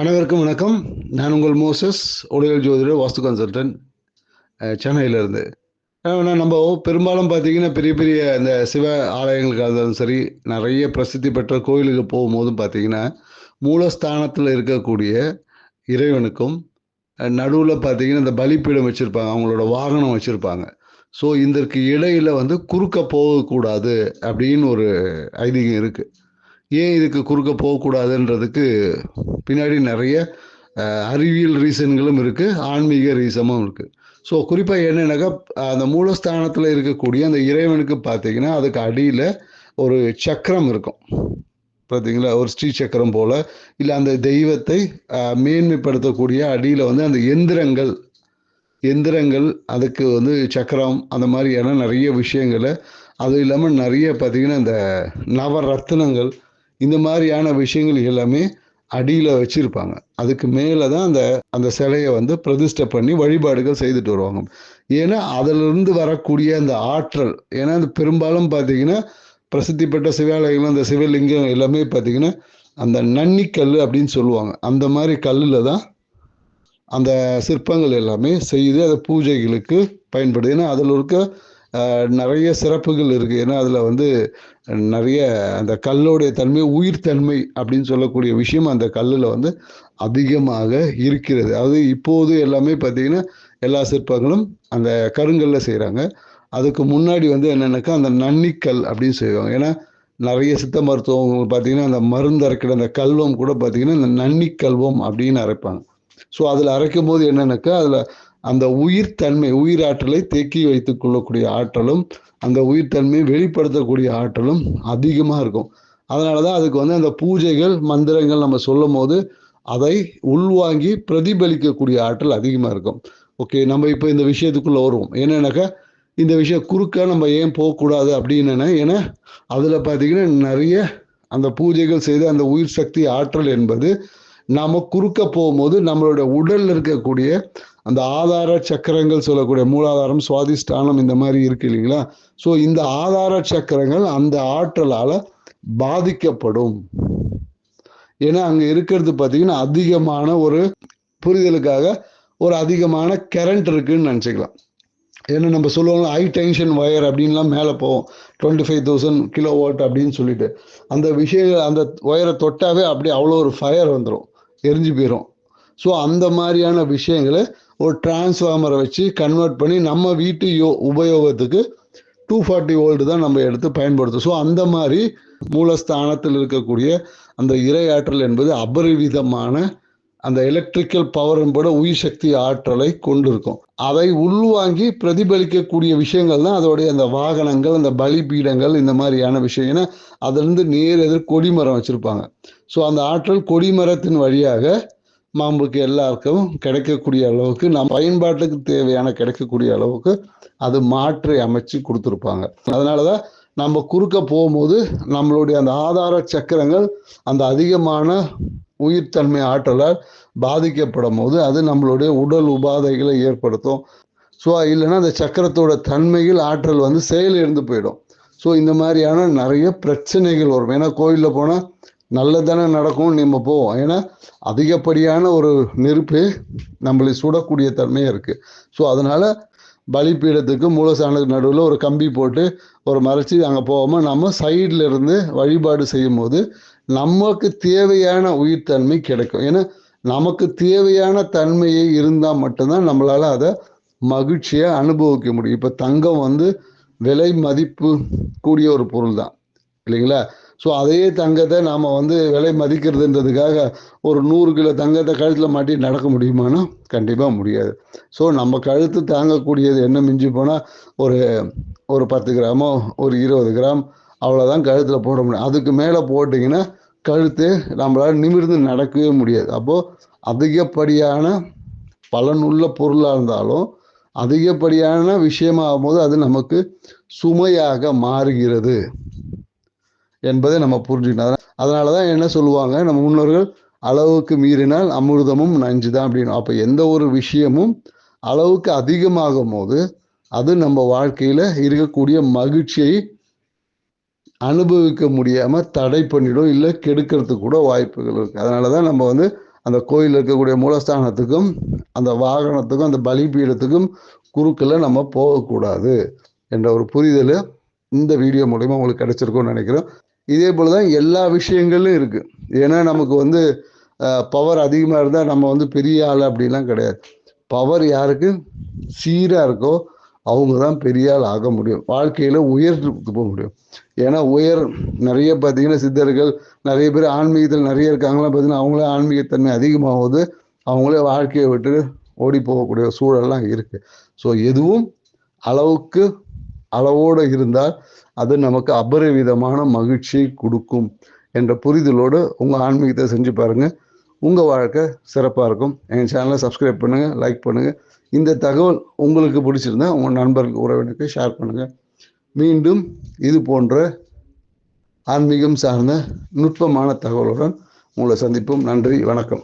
அனைவருக்கும் வணக்கம். நான் உங்கள் மோசஸ் ஒளியல் ஜோதிடர் வாஸ்து கன்சல்டன்ட் சென்னையிலேருந்து. நம்ம பெரும்பாலும் பார்த்தீங்கன்னா பெரிய பெரிய இந்த சிவ ஆலயங்களுக்கு இருந்தாலும் சரி நிறைய பிரசித்தி பெற்ற கோயிலுக்கு போகும்போதும் பார்த்தீங்கன்னா மூலஸ்தானத்தில் இருக்கக்கூடிய இறைவனுக்கும் நடுவில் பார்த்தீங்கன்னா இந்த பலிப்பீடம் வச்சுருப்பாங்க அவங்களோட வாகனம் வச்சுருப்பாங்க. ஸோ இதற்கு இடையில் வந்து குறுக்க போகக்கூடாது அப்படின்னு ஒரு ஐதீகம் இருக்குது ஏன் இதுக்கு குறுக்க போகக்கூடாதுன்றதுக்கு பின்னாடி நிறைய அறிவியல் ரீசன்களும் இருக்குது ஆன்மீக ரீசனும் இருக்குது ஸோ குறிப்பாக என்னென்னாக்கா அந்த மூலஸ்தானத்தில் இருக்கக்கூடிய அந்த இறைவனுக்கு பார்த்தீங்கன்னா அதுக்கு அடியில் ஒரு சக்கரம் இருக்கும். பார்த்தீங்களா ஒரு ஸ்ரீ சக்கரம் போல். இல்லை அந்த தெய்வத்தை மேன்மைப்படுத்தக்கூடிய அடியில் வந்து அந்த எந்திரங்கள் எந்திரங்கள் அதுக்கு வந்து சக்கரம் அந்த மாதிரியான நிறைய விஷயங்களை அது இல்லாமல் நிறைய பார்த்திங்கன்னா இந்த நவரத்தினங்கள் இந்த மாதிரியான விஷயங்கள் எல்லாமே அடியில் வச்சுருப்பாங்க. அதுக்கு மேலே தான் அந்த அந்த சிலையை வந்து பிரதிஷ்டை பண்ணி வழிபாடுகள் செய்துட்டு வருவாங்க. ஏன்னா அதிலிருந்து வரக்கூடிய அந்த ஆற்றல் ஏன்னா அது பெரும்பாலும் பார்த்தீங்கன்னா பிரசித்தி பெற்ற சிவாலயங்கள் அந்த சிவலிங்கம் எல்லாமே பார்த்தீங்கன்னா அந்த நன்னிக்கல் அப்படின்னு சொல்லுவாங்க. அந்த மாதிரி கல்லில் தான் அந்த சிற்பங்கள் எல்லாமே செய்து அதை பூஜைகளுக்கு பயன்படுது. ஏன்னா அதில் இருக்க நிறைய சிறப்புகள் இருக்குது ஏன்னா அதில் வந்து நிறைய அந்த கல்லுடைய தன்மை உயிர்த்தன்மை அப்படின்னு சொல்லக்கூடிய விஷயம் அந்த கல்லில் வந்து அதிகமாக இருக்கிறது. அது இப்போது எல்லாமே பார்த்திங்கன்னா எல்லா சிற்பங்களும் அந்த கருங்கல்ல செய்கிறாங்க அதுக்கு முன்னாடி வந்து என்னென்னாக்கா அந்த நன்னிக்கல் அப்படின்னு செய்வாங்க. ஏன்னா நிறைய சித்த மருத்துவம் பார்த்தீங்கன்னா அந்த மருந்து அரைக்கிற அந்த கல்வம் கூட பார்த்தீங்கன்னா இந்த நன்னிக்கல்வம் அப்படின்னு அரைப்பாங்க. ஸோ அதில் அரைக்கும் போது என்னென்னாக்கா அதில் அந்த உயிர் தன்மை உயிராற்றலை தேக்கி வைத்துக் கொள்ளக்கூடிய ஆற்றலும் அந்த உயிர்த்தன்மையை வெளிப்படுத்தக்கூடிய ஆற்றலும் அதிகமாக இருக்கும். அதனால தான் அதுக்கு வந்து அந்த பூஜைகள் மந்திரங்கள் நம்ம சொல்லும் போது அதை உள்வாங்கி பிரதிபலிக்கக்கூடிய ஆற்றல் அதிகமாக இருக்கும். ஓகே நம்ம இப்போ இந்த விஷயத்துக்குள்ளே வருவோம். என்னென்னாக்கா இந்த விஷயம் குறுக்க நம்ம ஏன் போகக்கூடாது அப்படின்னு ஏன்னா அதில் பார்த்தீங்கன்னா நிறைய அந்த பூஜைகள் செய்து அந்த உயிர் சக்தி ஆற்றல் என்பது நாம் குறுக்க போகும்போது நம்மளோட உடலில் இருக்கக்கூடிய அந்த ஆதார சக்கரங்கள் சொல்லக்கூடிய மூலாதாரம் சுவாதிஷ்டானம் இந்த மாதிரி இருக்கு இல்லைங்களா? ஸோ இந்த ஆதார சக்கரங்கள் அந்த ஆற்றலால் பாதிக்கப்படும். ஏன்னா அங்கே இருக்கிறது பார்த்தீங்கன்னா அதிகமான ஒரு புரிதலுக்காக ஒரு அதிகமான கரண்ட் இருக்குன்னு நினச்சிக்கலாம். ஏன்னா நம்ம சொல்லுவோம் ஹை டென்ஷன் ஒயர் அப்படின்லாம் மேலே போவோம் twenty five thousand kilo watt அப்படின்னு சொல்லிட்டு. அந்த விஷயங்கள் அந்த ஒயரை தொட்டாவே அப்படியே அவ்வளோ ஒரு ஃபயர் வந்துடும் எரிஞ்சு போயிடும் ஸோ அந்த மாதிரியான விஷயங்களை ஒரு டிரான்ஸ்ஃபார்மரை வச்சு கன்வெர்ட் பண்ணி நம்ம வீட்டு யோ உபயோகத்துக்கு டூ ஃபார்ட்டி ஓல்டு தான் நம்ம எடுத்து பயன்படுத்தும் ஸோ அந்த மாதிரி மூலஸ்தானத்தில் இருக்கக்கூடிய அந்த இரையாற்றல் என்பது அபரிவிதமான அந்த எலக்ட்ரிக்கல் பவர் என்பட உயிர் சக்தி ஆற்றலை கொண்டிருக்கும். அதை உள்வாங்கி பிரதிபலிக்கக்கூடிய விஷயங்கள் தான் அதோடைய அந்த வாகனங்கள் அந்த பலிபீடங்கள் இந்த மாதிரியான விஷயம். ஏன்னா அதுலேருந்து நேர் எதிர் கொடிமரம் வச்சுருப்பாங்க. ஸோ அந்த ஆற்றல் கொடிமரத்தின் வழியாக மாம்புக்கு எல்லாருக்கும் கிடைக்கக்கூடிய அளவுக்கு நம் பயன்பாட்டுக்கு தேவையான கிடைக்கக்கூடிய அளவுக்கு அது மாற்றி அமைச்சு கொடுத்துருப்பாங்க. அதனால தான் நம்ம குறுக்க போகும்போது நம்மளுடைய அந்த ஆதார சக்கரங்கள் அந்த அதிகமான உயிர்த்தன்மை ஆற்றலால் பாதிக்கப்படும் போது அது நம்மளுடைய உடல் உபாதைகளை ஏற்படுத்தும். ஸோ இல்லைன்னா அந்த சக்கரத்தோட தன்மையில் ஆற்றல் வந்து செயல் இருந்து போயிடும். ஸோ இந்த மாதிரியான நிறைய பிரச்சனைகள் வரும். ஏன்னா கோயிலில் போனால் நல்லதானே நடக்கும் நம்ம போவோம். ஏன்னா அதிகப்படியான ஒரு நெருப்பு நம்மளை சுடக்கூடிய தன்மையாக இருக்குது ஸோ அதனால் பலிப்பீடத்துக்கு மூலசானது நடுவில் ஒரு கம்பி போட்டு ஒரு மறைச்சி அங்கே போகாமல் நம்ம சைடில் இருந்து வழிபாடு செய்யும் போது நமக்கு தேவையான உயிர்த்தன்மை கிடைக்கும். ஏன்னா நமக்கு தேவையான தன்மையை இருந்தால் மட்டும்தான் நம்மளால் அதை மகிழ்ச்சியை அனுபவிக்க முடியும். இப்போ தங்கம் வந்து விலை மதிப்பு கூடிய ஒரு பொருள் தான் இல்லைங்களா? ஸோ அதே தங்கத்தை நாம் வந்து விலை மதிக்கிறதுன்றதுக்காக ஒரு நூறு கிலோ தங்கத்தை கழுத்தில் மாட்டி நடக்க முடியுமானா? கண்டிப்பாக முடியாது. ஸோ நம்ம கழுத்து தாங்கக்கூடியது என்ன மிஞ்சி போனால் ஒரு ஒரு பத்து கிராமோ ஒரு இருபது கிராம் அவ்வளோதான் கழுத்தில் போட முடியும். அதுக்கு மேலே போட்டிங்கன்னா கழுத்து நம்மளால் நிமிர்ந்து நடக்கவே முடியாது. அப்போது அதிகப்படியான பலனுள்ள பொருளாக இருந்தாலும் அதிகப்படியான விஷயமாகும் போது அது நமக்கு சுமையாக மாறுகிறது. என்பதை நம்ம புரிஞ்சுக்கணும். அதனால தான் என்ன சொல்லுவாங்க நம்ம முன்னோர்கள் அளவுக்கு மீறினால் அமிர்தமும் நஞ்சு தான் அப்படின்னு. அப்போ எந்த ஒரு விஷயமும் அளவுக்கு அதிகமாகும் போது அது நம்ம வாழ்க்கையில் இருக்கக்கூடிய மகிழ்ச்சியை அனுபவிக்க முடியாமல் தடை பண்ணிடும் இல்லை கெடுக்கிறதுக்கு கூட வாய்ப்புகள் இருக்குது அதனால தான் நம்ம வந்து அந்த கோயில் இருக்கக்கூடிய மூலஸ்தானத்துக்கும் அந்த வாகனத்துக்கும் அந்த பலிபீடத்துக்கும் குறுக்கில் நம்ம போகக்கூடாது என்ற ஒரு புரிதல் இந்த வீடியோ மூலயமா உங்களுக்கு கிடைச்சிருக்கும்னு நினைக்கிறோம். இதே போல் தான் எல்லா விஷயங்களும் இருக்குது ஏன்னா நமக்கு வந்து பவர் அதிகமாக இருந்தால் நம்ம வந்து பெரிய ஆள் அப்படிலாம் கிடையாது. பவர் யாருக்கு? சீராக இருக்கோ அவங்க தான் பெரிய ஆள் ஆக முடியும். வாழ்க்கையில் உயர்த்துக்கு போக முடியும். ஏன்னா உயர் நிறைய பார்த்தீங்கன்னா சித்தர்கள் நிறைய பேர் ஆன்மீகத்தில் நிறைய இருக்காங்களாம் பார்த்தீங்கன்னா அவங்களே ஆன்மீகத்தன்மை அதிகமாகுது. அவங்களே வாழ்க்கையை விட்டு ஓடி போகக்கூடிய சூழல்லாம் இருக்குது ஸோ எதுவும் அளவுக்கு அளவோடு இருந்தால் அது நமக்கு அபரிவிதமான மகிழ்ச்சியை கொடுக்கும் என்ற புரிதலோடு உங்கள் ஆன்மீகத்தை செஞ்சு பாருங்கள் உங்கள் வாழ்க்கை சிறப்பாக இருக்கும். எங்கள் சேனலை சப்ஸ்கிரைப் பண்ணுங்கள் லைக் பண்ணுங்கள் இந்த தகவல் உங்களுக்கு பிடிச்சிருந்தா உங்கள் நண்பர்கள் உறவினருக்கு ஷேர் பண்ணுங்கள் மீண்டும் இது போன்ற ஆன்மீகம் சார்ந்த நுட்பமான தகவலுடன் உங்களை சந்திப்போம். நன்றி வணக்கம்.